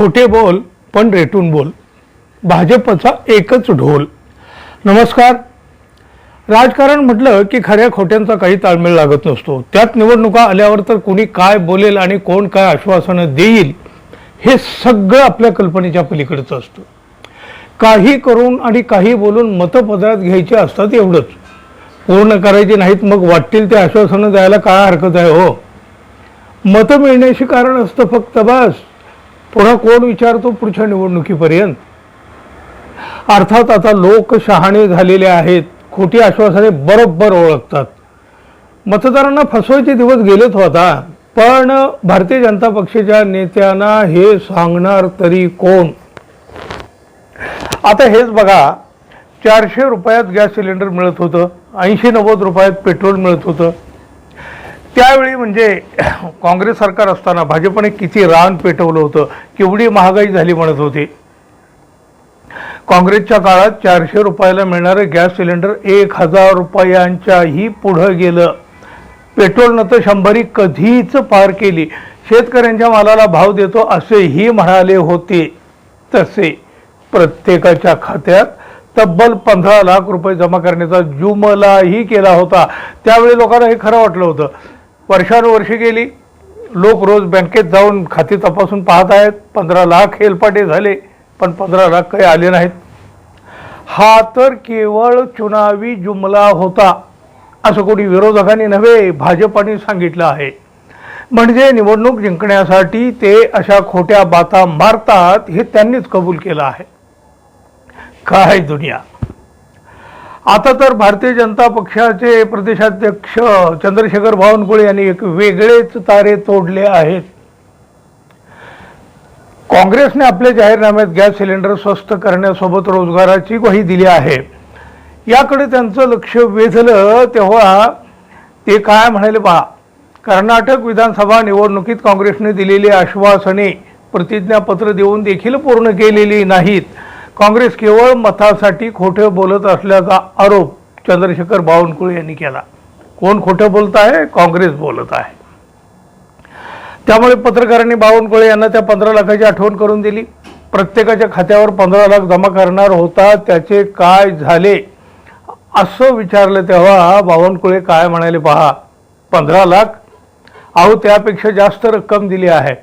खोटे बोल पण रेटून बोल. भाजपचा एकच ढोल. नमस्कार. राजकारण म्हटलं की खऱ्या खोट्यांचा काही ताळमेळ लागत नसतो. त्यात निवडणुका आल्यावर तर कुणी काय बोलेल आणि कोण काय आश्वासनं देईल हे सगळं आपल्या कल्पनेच्या पलीकडचं असतं. काही करून आणि काही बोलून मतं पदरात घ्यायचे असतात एवढंच. पूर्ण करायचे नाहीत मग वाटतील ते आश्वासनं द्यायला काय हरकत आहे हो. मतं मिळण्याशी कारण असतं फक्त बस. पुन्हा कोण विचारतो पुढच्या निवडणुकीपर्यंत? अर्थात आता लोक शहाणे झालेले आहेत खोटी आश्वासने बरोबर ओळखतात. मतदारांना फसवायचे दिवस गेलेच होता पण भारतीय जनता पक्षाच्या नेत्यांना हे सांगणार तरी कोण? आता हेच बघा चारशे रुपयात गॅस सिलेंडर मिळत होतं ऐंशी नव्वद रुपयात पेट्रोल मिळत होतं त्यावेळी म्हणजे काँग्रेस सरकार असताना भाजपने किती रान पेटवलं होतं केवढी महागाई झाली म्हणत होती. काँग्रेसच्या काळात चारशे रुपयाला मिळणारं गॅस सिलेंडर एक हजार रुपयांच्याही पुढं गेलं. पेट्रोलनं तर शंभरी कधीच पार केली. शेतकऱ्यांच्या मालाला भाव देतो असेही म्हणाले होते. तसे प्रत्येकाच्या खात्यात तब्बल पंधरा लाख रुपये जमा करण्याचा जुमलाही केला होता. त्यावेळी लोकांना हे खरं वाटलं होतं. वर्षानुवर्षे गेली. लोक रोज बँकेत जाऊन खाती तपासून पाहत आहेत. पंधरा लाख हेलपाटे झाले पण पंधरा लाख काही आले नाहीत. हा तर केवळ चुनावी जुमला होता असं कोणी विरोधकांनी नव्हे भाजपाने सांगितलं आहे. म्हणजे निवडणूक जिंकण्यासाठी ते अशा खोट्या बाता मारतात हे त्यांनीच कबूल केलं आहे. काय दुनिया? आता तर भारतीय जनता पक्षाचे प्रदेशाध्यक्ष चंद्रशेखर बावनकुळे यांनी एक वेगळेच तारे तोडले आहेत. काँग्रेसने आपल्या जाहीरनाम्यात गॅस सिलेंडर स्वस्त करण्यासोबत रोजगाराची ग्वाही दिली आहे. याकडे त्यांचं लक्ष वेधलं तेव्हा ते काय म्हणाले पहा कर्नाटक विधानसभा निवडणुकीत काँग्रेसने दिलेली आश्वासने प्रतिज्ञापत्र देऊन देखील पूर्ण केलेली नाहीत. काँग्रेस केवळ मतासाठी खोटे बोलत असल्याचा आरोप चंद्रशेखर बावनकुळे यांनी केला. कोण खोटं बोलत आहे? काँग्रेस बोलत आहे. त्यामुळे पत्रकारांनी बावनकुळे यांना त्या पंधरा लाखाची आठवण करून दिली. प्रत्येकाच्या खात्यावर पंधरा लाख जमा करणार होता त्याचे काय झाले? असं विचारलं तेव्हा बावनकुळे काय म्हणाले पहा पंधरा लाख? अहो त्यापेक्षा जास्त रक्कम दिली आहे.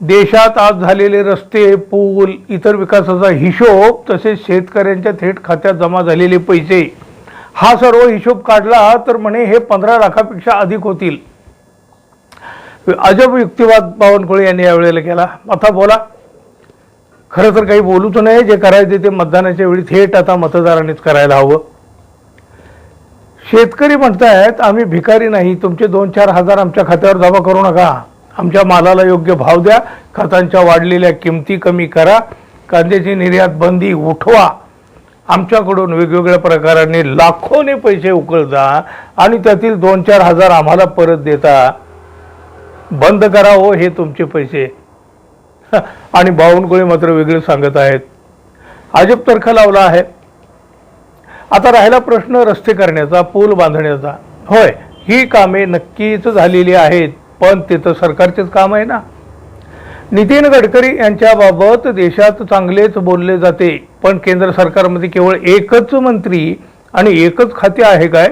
देशात आज झालेले रस्ते पूल इतर विकासाचा हिशोब तसेच शेतकऱ्यांच्या थेट खात्यात जमा झालेले पैसे. हा सर्व हिशोब काढला तर म्हणे हे पंधरा लाखापेक्षा अधिक होतील. अजब युक्तिवाद बावनकुळे यांनी यावेळेला केला. आता बोला. खरं तर काही बोलूच नाही जे करायचे ते मतदानाच्या वेळी थेट आता मतदारांनीच करायला हवं. शेतकरी म्हणतायत आम्ही भिकारी नाही. तुमचे दोन चार हजार आमच्या खात्यावर जमा करू नका. आमच्या मालाला योग्य भाव द्या खतांच्या वाढलेल्या किमती कमी करा कांद्याची निर्यात बंदी उठवा. आमच्याकडून वेगवेगळ्या प्रकाराने लाखोने पैसे उकळता आणि त्यातील दोन चार हजार आम्हाला परत देता. बंद करा हो हे तुमचे पैसे. आणि बावनकुळे मात्र वेगळे सांगत आहेत. अजब तर्क लावला आहे. आता राहिला प्रश्न रस्ते करण्याचा पूल बांधण्याचा. होय ही कामे नक्कीच झालेली आहेत. पण ते तर सरकारचेच काम आहे ना. नितीन गडकरी यांच्याबाबत देशात चांगलेच बोलले जाते पण केंद्र सरकारमध्ये केवळ एकच मंत्री आणि एकच खाते आहे काय?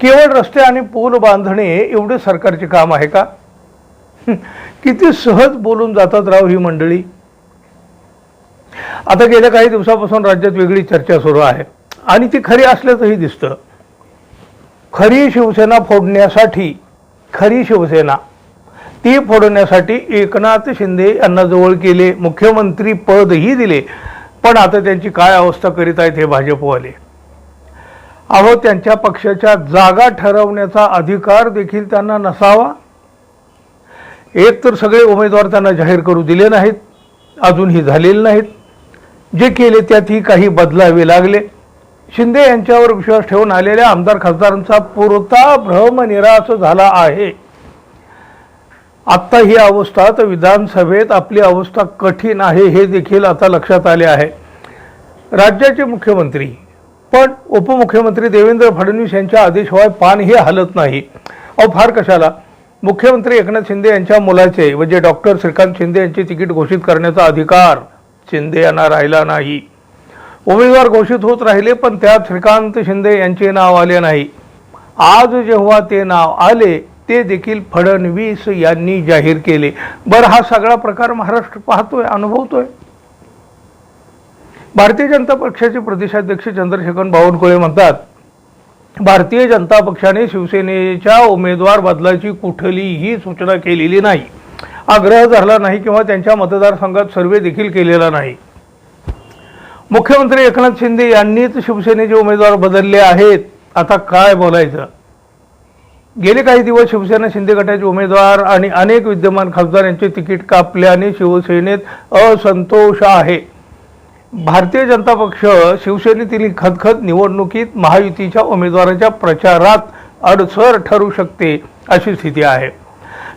केवळ रस्ते आणि पूल बांधणे एवढे सरकारचे काम आहे का? किती सहज बोलून जातात राव ही मंडळी. आता गेल्या काही दिवसापासून राज्यात वेगळी चर्चा सुरू आहे आणि ती खरी असल्याचंही दिसतं. खरी शिवसेना फोडण्यासाठी खरी शिवसेना. ती फोडण्यासाठी एकनाथ शिंदे यांना जवळ केले मुख्यमंत्री पदही दिले. पण आता त्यांची काय अवस्था करीत आहेत हे भाजपवाले? अहो त्यांच्या पक्षाच्या जागा ठरवण्याचा अधिकार देखील त्यांना नसावा. एक तर सगळे उमेदवार त्यांना जाहीर करू दिले नाहीत. अजूनही झालेले नाहीत. जे केले त्यातही काही बदलावे लागले. शिंदे यांच्यावर विश्वास ठेवून आलेल्या आमदार खासदारांचा पुरता भ्रमनिरास झाला आहे. आत्ता ही अवस्था तर विधानसभेत आपली अवस्था कठीण आहे हे देखील आता लक्षात आले आहे. राज्याचे मुख्यमंत्री पण उपमुख्यमंत्री देवेंद्र फडणवीस यांच्या आदेशिवाय पानही हलत नाही. अहो फार कशाला? मुख्यमंत्री एकनाथ शिंदे यांच्या मुलाचे म्हणजे डॉक्टर श्रीकांत शिंदे यांचे तिकीट घोषित करण्याचा अधिकार शिंदे यांना राहिला नाही. उमेदवार घोषित होत राहिले पण त्यात श्रीकांत शिंदे यांचे नाव आले नाही. आज जेव्हा ते नाव आले ते देखील फडणवीस यांनी जाहीर केले. बरं हा सगळा प्रकार महाराष्ट्र पाहतोय अनुभवतोय. भारतीय जनता पक्षाचे प्रदेशाध्यक्ष चंद्रशेखर बावनकुळे म्हणतात भारतीय जनता पक्षाने शिवसेनेच्या उमेदवार बदलाची कुठलीही सूचना केलेली नाही. आग्रह धरला नाही किंवा त्यांच्या मतदारसंघात सर्वे देखील केलेला नाही. मुख्यमंत्री एकनाथ शिंदे यांनीच शिवसेनेचे उमेदवार बदलले आहेत. आता काय बोलायचं? गेले काही दिवस शिवसेना शिंदे गटाचे उमेदवार आणि अनेक विद्यमान खासदार यांचे तिकीट कापल्याने शिवसेनेत असंतोष आहे. भारतीय जनता पक्ष शिवसेनेतील खदखद निवडणुकीत महायुतीच्या उमेदवाराच्या प्रचारात अडसर ठरू शकते अशी स्थिती आहे.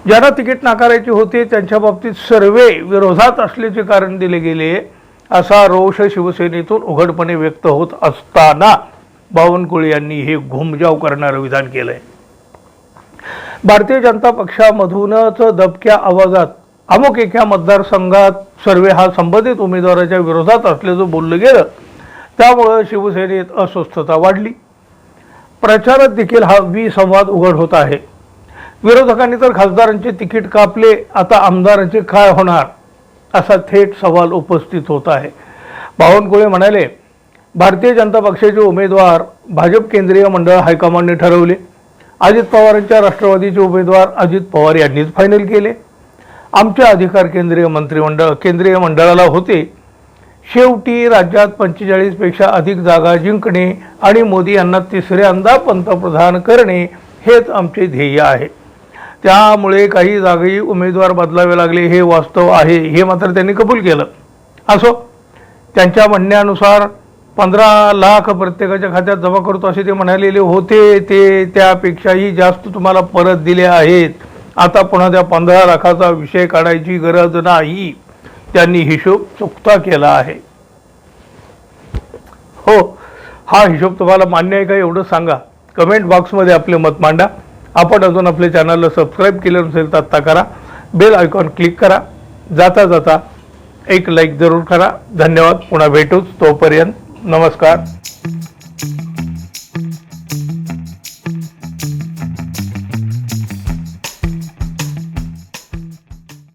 ज्यांना तिकीट नाकारायचे होते त्यांच्या बाबतीत सर्वे विरोधात असल्याचे कारण दिले गेले. असा रोष शिवसेनेतून उघडपणे व्यक्त होत असताना बावनकुळे यांनी हे घुमजाव करणारं विधान केलंय. भारतीय जनता पक्षामधूनच दबक्या आवाजात अमुक एका मतदारसंघात सर्वे हा संबंधित उमेदवाराच्या विरोधात असल्याचं बोललं गेलं. त्यामुळं शिवसेनेत अस्वस्थता वाढली. प्रचारात देखील हा विसंवाद उघड होत आहे. विरोधकांनी तर खासदारांचे तिकीट कापले आता आमदारांचे काय होणार? असा थेट सवाल उपस्थित होत आहे. बावनकुळे म्हणाले भारतीय जनता पक्षाचे उमेदवार भाजप केंद्रीय मंडळ हायकमांडने ठरवले. अजित पवारांच्या राष्ट्रवादीचे उमेदवार अजित पवार यांनीच फायनल केले. आमचे अधिकार केंद्रीय मंत्रिमंडळ केंद्रीय मंडळाला होते. शेवटी राज्यात पंचेचाळीसपेक्षा अधिक जागा जिंकणे आणि मोदी यांना तिसऱ्यांदा पंतप्रधान करणे हेच आमचे ध्येय आहे. त्यामुळे काही जागी उमेदवार बदलावे लागले हे वास्तव आहे हे मात्र त्यांनी कबूल केलं. असो त्यांच्या म्हणण्यानुसार पंधरा लाख प्रत्येकाच्या खात्यात जमा करतो असे ते म्हणालेले होते ते त्यापेक्षाही जास्त तुम्हाला परत दिले आहेत. आता पुन्हा त्या पंधरा लाखाचा विषय काढायची गरज नाही. त्यांनी हिशोब चुकता केला आहे. हो हा हिशोब तुम्हाला मान्य आहे का एवढं सांगा. कमेंट बॉक्समध्ये आपले मत मांडा. आपण अजून आपल्या चॅनलला सबस्क्राईब केलं नसेल तर आत्ता करा. बेल आयकॉन क्लिक करा. जाता जाता एक लाईक जरूर करा. धन्यवाद. पुन्हा भेटूच तोपर्यंत नमस्कार.